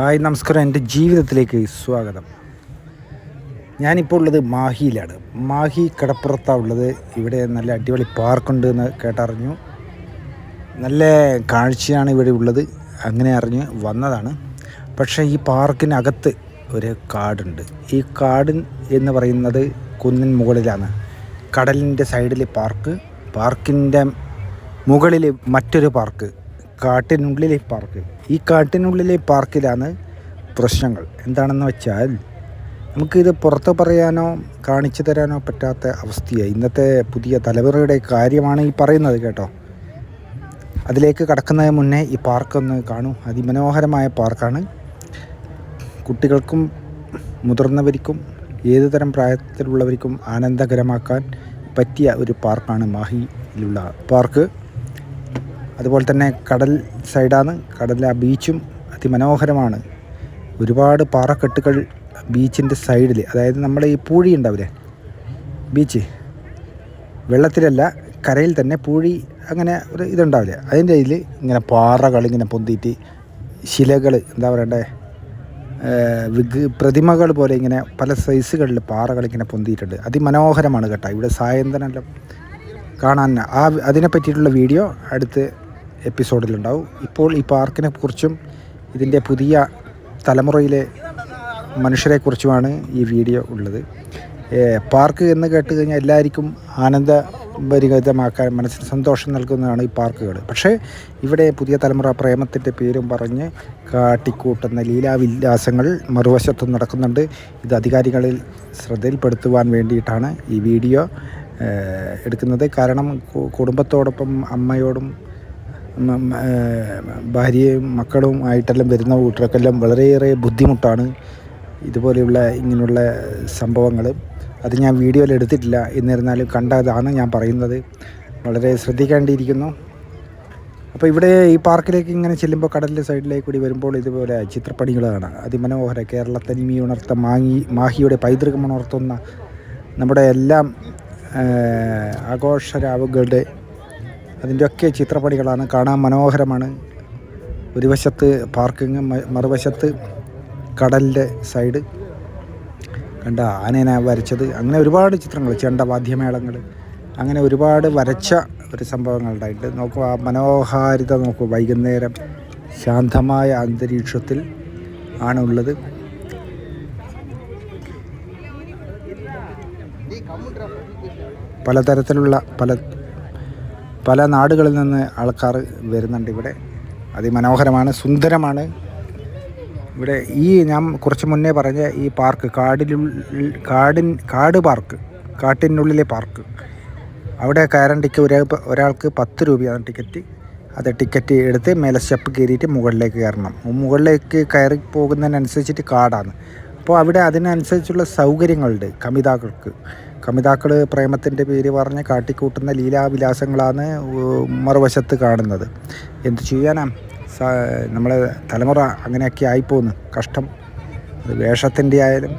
Hi നമസ്കാരം. എന്റെ ജീവിതത്തിലേക്ക് സ്വാഗതം. ഞാനിപ്പോൾ ഉള്ളത് മാഹിയിലാണ്. മാഹി കടപ്പുറത്താണ് ഉള്ളത്. ഇവിടെ നല്ല അടിപൊളി പാർക്കുണ്ട് എന്ന് കേട്ടറിഞ്ഞു. നല്ല കാഴ്ചയാണ് ഇവിടെ ഉള്ളത്. അങ്ങനെ അറിഞ്ഞ് വന്നതാണ്. പക്ഷേ ഈ പാർക്കിനകത്ത് ഒരു കാടുണ്ട്. ഈ കാട് എന്ന് പറയുന്നത് കുന്നിൻ മുകളിലാണ്. കടലിന്റെ സൈഡിൽ പാർക്ക്. പാർക്കിന്റെ മുകളിൽ മറ്റൊരു പാർക്ക്. കാട്ടിനുള്ളിലെ പാർക്ക് ഈ കാട്ടിനുള്ളിലെ പാർക്കിലാണ് പ്രശ്നങ്ങൾ. എന്താണെന്ന് വെച്ചാൽ നമുക്കിത് പുറത്ത് പറയാനോ കാണിച്ചു തരാനോ പറ്റാത്ത അവസ്ഥയായി. ഇന്നത്തെ പുതിയ തലമുറയുടെ കാര്യമാണ് ഈ പറയുന്നത് കേട്ടോ. അതിലേക്ക് കടക്കുന്നതിന് മുന്നേ ഈ പാർക്കൊന്ന് കാണൂ. അതിമനോഹരമായ പാർക്കാണ് കുട്ടികൾക്കും മുതിർന്നവർക്കും ഏതുതരം പ്രായത്തിലുള്ളവർക്കും ആനന്ദകരമാക്കാൻ പറ്റിയ ഒരു പാർക്കാണ് മാഹിയിലുള്ള പാർക്ക് അതുപോലെ തന്നെ കടൽ സൈഡാണ് കടലിലെ ആ ബീച്ചും അതിമനോഹരമാണ്. ഒരുപാട് പാറക്കെട്ടുകൾ ബീച്ചിന്റെ സൈഡിൽ അതായത് നമ്മുടെ ഈ പൂഴി ഉണ്ടാവില്ലേ? ബീച്ച്. വെള്ളത്തിലല്ല കരയിൽ തന്നെ പൂഴി അങ്ങനെ ഒരു ഇതുണ്ടാവില്ല? അതിന്റെ ഇതിൽ ഇങ്ങനെ പാറകൾ ഇങ്ങനെ പൊന്തിയിട്ട് ശിലകൾ എന്താ പറയണ്ടേ? വിഗ് പ്രതിമകൾ പോലെ ഇങ്ങനെ പല സൈസുകളിൽ പാറകൾ ഇങ്ങനെ പൊന്തിയിട്ടുണ്ട്. അതിമനോഹരമാണ് കേട്ടോ. ഇവിടെ സായന്ത്രം കാണാൻ. ആ അതിനെ പറ്റിയിട്ടുള്ള വീഡിയോ അടുത്ത് എപ്പിസോഡിലുണ്ടാവും. ഇപ്പോൾ ഈ പാർക്കിനെ കുറിച്ചും ഇതിന്റെ പുതിയ തലമുറയിലെ മനുഷ്യരെക്കുറിച്ചുമാണ് ഈ വീഡിയോ ഉള്ളത്. പാർക്ക് എന്ന് കേട്ട് കഴിഞ്ഞാൽ എല്ലാവർക്കും ആനന്ദഭരിതമാക്കാൻ മനസ്സിന് സന്തോഷം നൽകുന്നതാണ് ഈ പാർക്കുകൾ. പക്ഷേ ഇവിടെ പുതിയ തലമുറ പ്രേമത്തിന്റെ പേരും പറഞ്ഞ് കാട്ടിക്കൂട്ടുന്ന ലീലാവിലാസങ്ങൾ മറുവശത്ത് നടക്കുന്നുണ്ട്. ഇത് അധികാരികളിൽ ശ്രദ്ധയിൽപ്പെടുത്തുവാൻ വേണ്ടിയിട്ടാണ് ഈ വീഡിയോ എടുക്കുന്നത്. കാരണം കുടുംബത്തോടൊപ്പം അമ്മയോടും ഭാര്യയും മക്കളും ആയിട്ടെല്ലാം വരുന്ന കൂട്ടർക്കെല്ലാം വളരെയേറെ ബുദ്ധിമുട്ടാണ് ഇതുപോലെയുള്ള ഇങ്ങനെയുള്ള സംഭവങ്ങൾ. അത് ഞാൻ വീഡിയോയിൽ എടുത്തിട്ടില്ല. എന്നിരുന്നാലും കണ്ടതാണ് ഞാൻ പറയുന്നത്. വളരെ ശ്രദ്ധിക്കേണ്ടിയിരിക്കുന്നു. അപ്പോൾ ഇവിടെ ഈ പാർക്കിലേക്ക് ഇങ്ങനെ ചെല്ലുമ്പോൾ കടലിന്റെ സൈഡിലേക്ക് കൂടി വരുമ്പോൾ ഇതുപോലെ ചിത്രപ്പണികളാണ്. അതിമനോഹര കേരളത്തനിമി ഉണർത്ത മാങ്ങി മാഹിയുടെ പൈതൃകം ഉണർത്തുന്ന നമ്മുടെ എല്ലാം ആഘോഷരാവുകളുടെ അതിന്റെയൊക്കെ ചിത്രപ്പണികളാണ്. കാണാൻ മനോഹരമാണ്. ഒരു വശത്ത് പാർക്കിങ് മറുവശത്ത് കടലിന്റെ സൈഡ് കണ്ട ആനേനെ വരച്ചത്. അങ്ങനെ ഒരുപാട് ചിത്രങ്ങൾ ചെണ്ട വാദ്യമേളങ്ങൾ. അങ്ങനെ ഒരുപാട് വരച്ച ഒരു സംഭവങ്ങളുണ്ടായിട്ട് നോക്കൂ ആ മനോഹാരിത നോക്കൂ. വൈകുന്നേരം ശാന്തമായ അന്തരീക്ഷത്തിൽ ആണുള്ളത് പലതരത്തിലുള്ള പല പല നാടുകളിൽ നിന്ന് ആൾക്കാർ വരുന്നുണ്ട് ഇവിടെ. അതിമനോഹരമാണ് സുന്ദരമാണ്. ഇവിടെ ഈ ഞാൻ കുറച്ച് മുന്നേ പറഞ്ഞ ഈ പാർക്ക് കാടിനുള്ളിൽ കാടിൻ കാട് പാർക്ക് കാട്ടിനുള്ളിലെ പാർക്ക്. അവിടെ കയറാൻ ടിക്കറ്റ് ഒരാൾ ഒരാൾക്ക് പത്ത് രൂപയാണ് ടിക്കറ്റ്. അത് ടിക്കറ്റ് എടുത്ത് മേലെ സ്റ്റെപ്പ് കയറിയിട്ട് മുകളിലേക്ക് കയറണം. മുകളിലേക്ക് കയറി പോകുന്നതിനനുസരിച്ചിട്ട് കാടാണ്. അപ്പോൾ അവിടെ അതിനനുസരിച്ചുള്ള സൗകര്യങ്ങളുണ്ട് കമിതാക്കൾക്ക്. കമിതാക്കൾ പ്രേമത്തിന്റെ പേര് പറഞ്ഞ് കാട്ടിക്കൂട്ടുന്ന ലീലാവിലാസങ്ങളാണ് മറുവശത്ത് കാണുന്നത്. എന്തു ചെയ്യാനാ? നമ്മളെ തലമുറ അങ്ങനെയൊക്കെ ആയിപ്പോന്ന്. കഷ്ടം. അത് വേഷത്തിന്റെ ആയാലും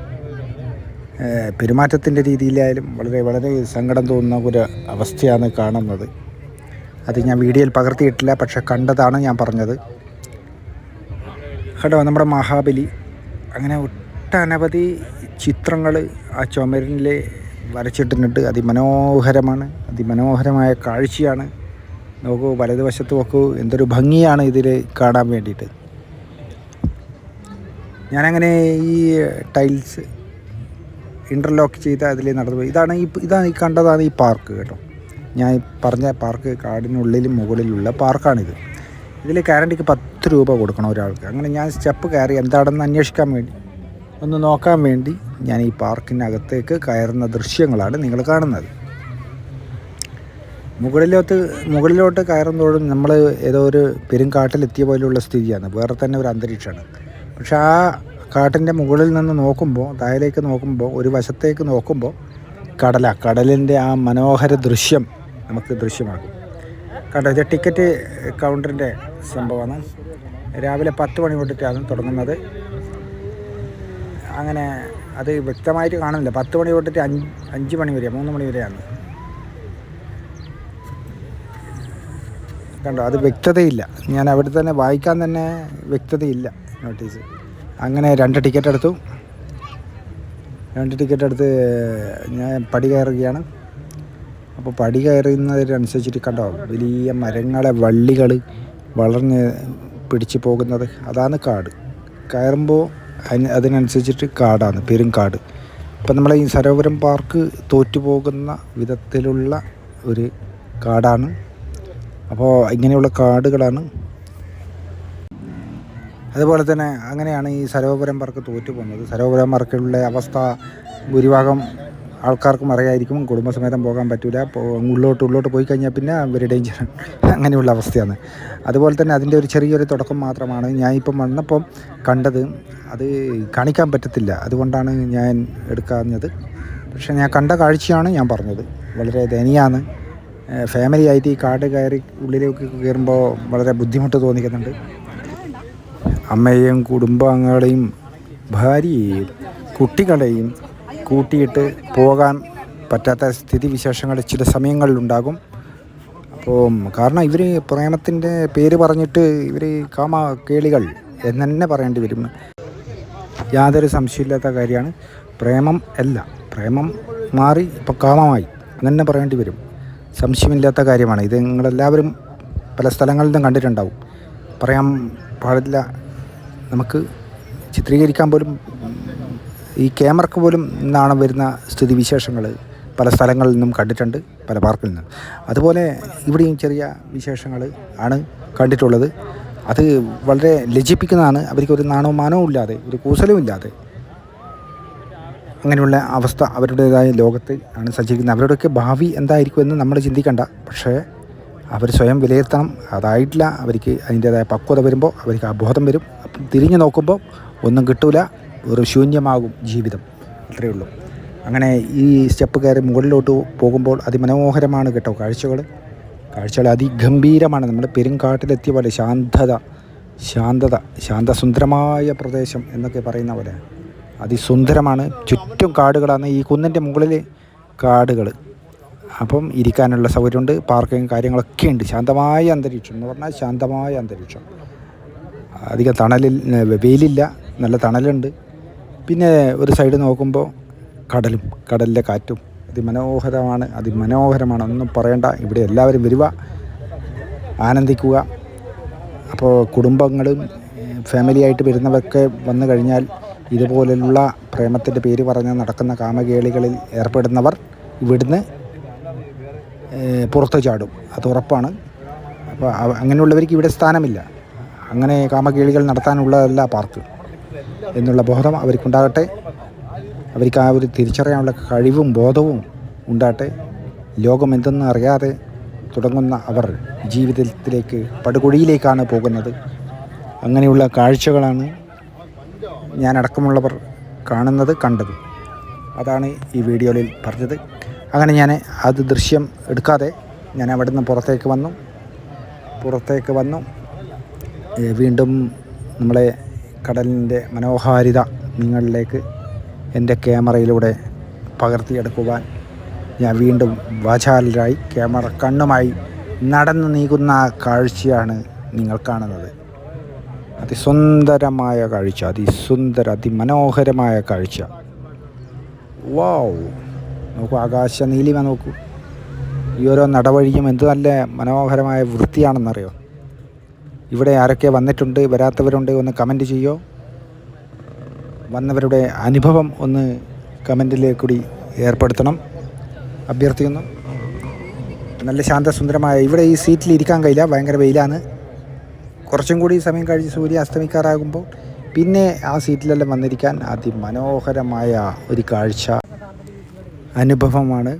പെരുമാറ്റത്തിന്റെ രീതിയിലായാലും വളരെ വളരെ സങ്കടം തോന്നുന്ന ഒരു അവസ്ഥയാണ് കാണുന്നത്. അത് ഞാൻ വീഡിയോയിൽ പകർത്തിയിട്ടില്ല പക്ഷെ കണ്ടതാണ് ഞാൻ പറഞ്ഞത്. കേട്ടോ നമ്മുടെ മഹാബലി. അങ്ങനെ ഒട്ടനവധി ചിത്രങ്ങൾ ആ ചുമരിൽ വരച്ചിട്ടിട്ടുണ്ട്. അതിമനോഹരമാണ്. അതിമനോഹരമായ കാഴ്ചയാണ്. നോക്കൂ വലതുവശത്ത് നോക്കൂ. എന്തൊരു ഭംഗിയാണ് ഇതിൽ കാണാൻ വേണ്ടിയിട്ട്. ഞാനങ്ങനെ ഈ ടൈൽസ് ഇന്റർലോക്ക് ചെയ്ത് അതിൽ നടന്നു പോയി. ഇതാണ് ഈ ഇതാണ് ഈ കണ്ടതാണ് ഈ പാർക്ക് കേട്ടോ. ഞാൻ പറഞ്ഞ പാർക്ക് കാടിനുള്ളിലും മുകളിലുള്ള പാർക്കാണിത്. ഇതിൽ കയറേണ്ടിക്ക് പത്ത് രൂപ കൊടുക്കണം ഒരാൾക്ക്. അങ്ങനെ ഞാൻ സ്റ്റെപ്പ് കയറി എന്താണെന്ന് അന്വേഷിക്കാൻ വേണ്ടി ഒന്ന് നോക്കാൻ വേണ്ടി ഞാൻ ഈ പാർക്കിനകത്തേക്ക് കയറുന്ന ദൃശ്യങ്ങളാണ് നിങ്ങൾ കാണുന്നത്. മുകളിലോട്ട് മുകളിലോട്ട് കയറുന്നതോടും നമ്മൾ ഏതോ ഒരു പെരുങ്കാട്ടിലെത്തിയ പോലെയുള്ള സ്ഥിതിയാണ്. വേറെ തന്നെ ഒരു അന്തരീക്ഷമാണ്. പക്ഷെ ആ കാട്ടിന്റെ മുകളിൽ നിന്ന് നോക്കുമ്പോൾ താഴേക്ക് നോക്കുമ്പോൾ ഒരു വശത്തേക്ക് നോക്കുമ്പോൾ കടല കടലിന്റെ ആ മനോഹര ദൃശ്യം നമുക്ക് ദൃശ്യമാകും കണ്ടോ ഇത് ടിക്കറ്റ് കൗണ്ടറിന്റെ സംഭവമാണ്. രാവിലെ പത്ത് മണി തൊട്ടിട്ടാണ് തുടങ്ങുന്നത്. അങ്ങനെ അത് വ്യക്തമായിട്ട് കാണുന്നില്ല. പത്ത് മണി തൊട്ടിട്ട് അഞ്ച് അഞ്ച് മണി വരെ മൂന്ന് മണി വരെയാണ്. കണ്ടോ അത് വ്യക്തതയില്ല. ഞാൻ അവിടെ തന്നെ വായിക്കാൻ തന്നെ വ്യക്തതയില്ല നോട്ടീസ്. അങ്ങനെ രണ്ട് ടിക്കറ്റ് എടുത്തു. രണ്ട് ടിക്കറ്റ് എടുത്ത് ഞാൻ പടി കയറുകയാണ്. അപ്പോൾ പടി കയറുന്നതിനനുസരിച്ചിട്ട് കണ്ടോ വലിയ മരങ്ങളെ വള്ളികൾ വളർന്ന് പിടിച്ചു പോകുന്നത്. അതാണ് കാട്. കയറുമ്പോൾ അതിന് അതിനനുസരിച്ചിട്ട് കാടാണ് പെരും കാട്. ഇപ്പം നമ്മളെ ഈ സരോവരം പാർക്ക് തോറ്റുപോകുന്ന വിധത്തിലുള്ള ഒരു കാടാണ്. അപ്പോൾ ഇങ്ങനെയുള്ള കാടുകളാണ്. അതുപോലെ തന്നെ അങ്ങനെയാണ് ഈ സരോവരം പാർക്ക് തോറ്റു പോകുന്നത് സരോവരം പാർക്കിലുള്ള അവസ്ഥ ഭൂരിഭാഗം ആൾക്കാർക്കും അറിയായിരിക്കും. കുടുംബസമേതം പോകാൻ പറ്റില്ല ഉള്ളോട്ട് ഉള്ളോട്ട് പോയി കഴിഞ്ഞാൽ പിന്നെ ഒരു ഡേഞ്ചർ അങ്ങനെയുള്ള അവസ്ഥയാണ്. അതുപോലെ തന്നെ അതിന്റെ ഒരു ചെറിയൊരു തുടക്കം മാത്രമാണ് ഞാൻ ഇപ്പം വന്നപ്പം കണ്ടത്. അത് കാണിക്കാൻ പറ്റത്തില്ല. അതുകൊണ്ടാണ് ഞാൻ എടുക്കാഞ്ഞത്. പക്ഷേ ഞാൻ കണ്ട കാഴ്ചയാണ് ഞാൻ പറഞ്ഞത്. വളരെ ദയനീയമാണ്. ഫാമിലി ആയിട്ട് ഈ കാട് കയറി ഉള്ളിലേക്ക് കയറുമ്പോൾ വളരെ ബുദ്ധിമുട്ട് തോന്നിക്കുന്നുണ്ട്. അമ്മയെയും കുടുംബാംഗങ്ങളെയും ഭാര്യയെയും കുട്ടികളെയും കൂട്ടിയിട്ട് പോകാൻ പറ്റാത്ത സ്ഥിതിവിശേഷങ്ങൾ ചില സമയങ്ങളിലുണ്ടാകും. അപ്പോൾ കാരണം ഇവർ പ്രേമത്തിന്റെ പേര് പറഞ്ഞിട്ട് ഇവർ കാമ കേളികൾ എന്ന് തന്നെ പറയേണ്ടി വരും. യാതൊരു സംശയമില്ലാത്ത കാര്യമാണ്. പ്രേമം അല്ല പ്രേമം മാറി ഇപ്പോൾ കാമമായി എന്ന് തന്നെ പറയേണ്ടി വരും. സംശയമില്ലാത്ത കാര്യമാണ്. ഇത് നിങ്ങളെല്ലാവരും പല സ്ഥലങ്ങളിൽ നിന്നും കണ്ടിട്ടുണ്ടാവും. പറയാൻ പാടില്ല. നമുക്ക് ചിത്രീകരിക്കാൻ പോലും ഈ ക്യാമറക്ക് പോലും നാണം വരുന്ന സ്ഥിതിവിശേഷങ്ങൾ പല സ്ഥലങ്ങളിൽ നിന്നും കണ്ടിട്ടുണ്ട് പല പാർക്കിൽ നിന്നും. അതുപോലെ ഇവിടെയും ചെറിയ വിശേഷങ്ങൾ ആണ് കണ്ടിട്ടുള്ളത്. അത് വളരെ ലജ്ജിപ്പിക്കുന്നതാണ്. അവർക്ക് ഒരു നാണവും മാനവും ഇല്ലാതെ ഒരു കൂസലും ഇല്ലാതെ അങ്ങനെയുള്ള അവസ്ഥ അവരുടേതായ ലോകത്ത് ആണ് സഞ്ചരിക്കുന്നത്. അവരുടെയൊക്കെ ഭാവി എന്തായിരിക്കുമെന്ന് നമ്മൾ ചിന്തിക്കണ്ട. പക്ഷേ അവർ സ്വയം വിലയിരുത്തണം. അതായിട്ടില്ല. അവർക്ക് അതിന്റേതായ പക്വത വരുമ്പോൾ അവർക്ക് ആ ബോധം വരും. തിരിഞ്ഞു നോക്കുമ്പോൾ ഒന്നും കിട്ടൂല. ഒരു ശൂന്യമാകും ജീവിതം. അത്രയേ ഉള്ളൂ. അങ്ങനെ ഈ സ്റ്റെപ്പ് കയറി മുകളിലോട്ട് പോകുമ്പോൾ അതിമനോഹരമാണ് കേട്ടോ കാഴ്ചകൾ കാഴ്ചകൾ അതിഗംഭീരമാണ്. നമ്മൾ പെരുങ്കാട്ടിലെത്തിയ പോലെ ശാന്തത ശാന്തത ശാന്തസുന്ദരമായ പ്രദേശം എന്നൊക്കെ പറയുന്ന പോലെ അതിസുന്ദരമാണ്. ചുറ്റും കാടുകളാണ്. ഈ കുന്നിന്റെ മുകളിൽ കാടുകൾ അപ്പം ഇരിക്കാനുള്ള സൗകര്യമുണ്ട്. പാർക്കിങ് കാര്യങ്ങളൊക്കെ ഉണ്ട്. ശാന്തമായ അന്തരീക്ഷം എന്ന് പറഞ്ഞാൽ ശാന്തമായ അന്തരീക്ഷം. അധികം തണലിൽ വെയിലില്ല. നല്ല തണലുണ്ട്. പിന്നെ ഒരു സൈഡ് നോക്കുമ്പോൾ കടലും കടലിലെ കാറ്റും അതിമനോഹരമാണ് അതിമനോഹരമാണ്. ഒന്നും പറയണ്ട ഇവിടെ എല്ലാവരും വരിക ആനന്ദിക്കുക. അപ്പോൾ കുടുംബങ്ങളും ഫാമിലി ആയിട്ട് വരുന്നവരൊക്കെ വന്നു കഴിഞ്ഞാൽ ഇതുപോലെയുള്ള പ്രേമത്തിന്റെ പേര് പറഞ്ഞ് നടക്കുന്ന കാമകേളികളിൽ ഏർപ്പെടുന്നവർ ഇവിടുന്ന് പുറത്ത് ചാടും. അത് ഉറപ്പാണ്. അപ്പോൾ അങ്ങനെയുള്ളവർക്ക് ഇവിടെ സ്ഥാനമില്ല. അങ്ങനെ കാമകേളികൾ നടത്താനുള്ളതല്ല പാർക്ക്. എന്നുള്ള ബോധം അവർക്കുണ്ടാകട്ടെ. അവർക്ക് ആ ഒരു തിരിച്ചറിയാനുള്ള കഴിവും ബോധവും ഉണ്ടാകട്ടെ. ലോകം എന്തെന്ന് അറിയാതെ തുടങ്ങുന്ന അവർ ജീവിതത്തിലേക്ക് പടുകുഴിയിലേക്കാണ് പോകുന്നത്. അങ്ങനെയുള്ള കാഴ്ചകളാണ് ഞാൻ അടക്കമുള്ളവർ കാണുന്നത് കണ്ടത്. അതാണ് ഈ വീഡിയോയിൽ പറഞ്ഞത്. അങ്ങനെ ഞാൻ അത് ദൃശ്യം എടുക്കാതെ ഞാൻ അവിടെ നിന്ന് പുറത്തേക്ക് വന്നു. പുറത്തേക്ക് വന്നു. വീണ്ടും നമ്മളെ കടലിന്റെ മനോഹാരിത നിങ്ങളിലേക്ക് എന്റെ ക്യാമറയിലൂടെ പകർത്തിയെടുക്കുവാൻ ഞാൻ വീണ്ടും വാചാലരായി. ക്യാമറ കണ്ണുമായി നടന്നു നീങ്ങുന്ന കാഴ്ചയാണ് നിങ്ങൾ കാണുന്നത്. അതിസുന്ദരമായ കാഴ്ച അതിസുന്ദര അതിമനോഹരമായ കാഴ്ച. വാവ്! നോക്കൂ ആകാശ നീലിമ നോക്കൂ. ഈ ഓരോ നടവഴിയും എന്ത് നല്ല മനോഹരമായ വൃത്തിയാണെന്നറിയോ? ഇവിടെ ആരൊക്കെ വന്നിട്ടുണ്ട് വരാത്തവരുണ്ട് ഒന്ന് കമന്റ് ചെയ്യോ? വന്നവരുടെ അനുഭവം ഒന്ന് കമന്റിലേക്ക് കൂടി ഏർപ്പെടുത്തണം. അഭ്യർത്ഥിക്കുന്നു. നല്ല ശാന്തസുന്ദരമായ ഇവിടെ ഈ സീറ്റിൽ ഇരിക്കാൻ കഴിയില്ല ഭയങ്കര വെയിലാണ്. കുറച്ചും കൂടി സമയം കഴിഞ്ഞ് സൂര്യ അസ്തമിക്കാറാകുമ്പോൾ പിന്നെ ആ സീറ്റിലെല്ലാം വന്നിരിക്കാൻ അതിമനോഹരമായ ഒരു കാഴ്ച അനുഭവമാണ്.